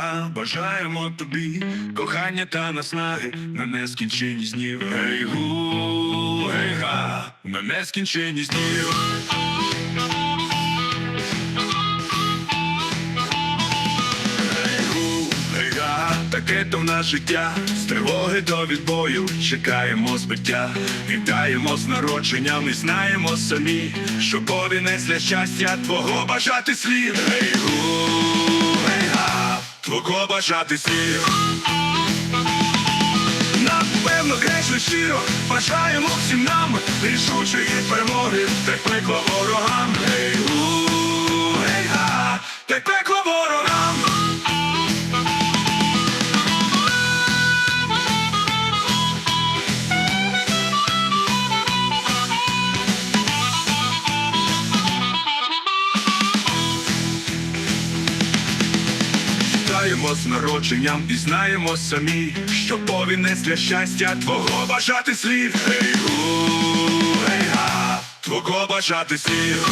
га, бажаємо тобі кохання та наснаги на нескінченність днів. Гей гу, гей га, на нескінченність днів. Таке то в нас життя, з тривоги до відбою чекаємо збиття, вітаємо з народженням і знаємо самі, що повінець для щастя твого бажати слід. Гей твого бажати сніг. Напевно, гречно щиро бажаємо всім нам рішучої перемоги, те пекло ворогам. Гей у, гей га, те пекло ворогам. Вітаємо з народженням і знаємо самі, що повінець для щастя твого бажати слів. Ей, гу, гей га, твого бажати слів.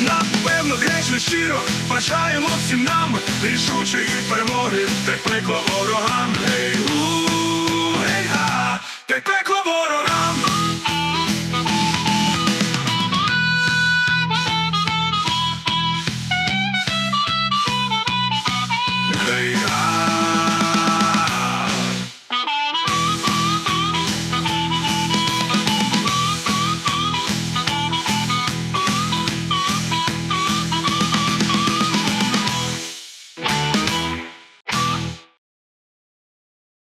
Напевно, гречно щиро бажаємо всім нам рішучої перемоги, та й Hey,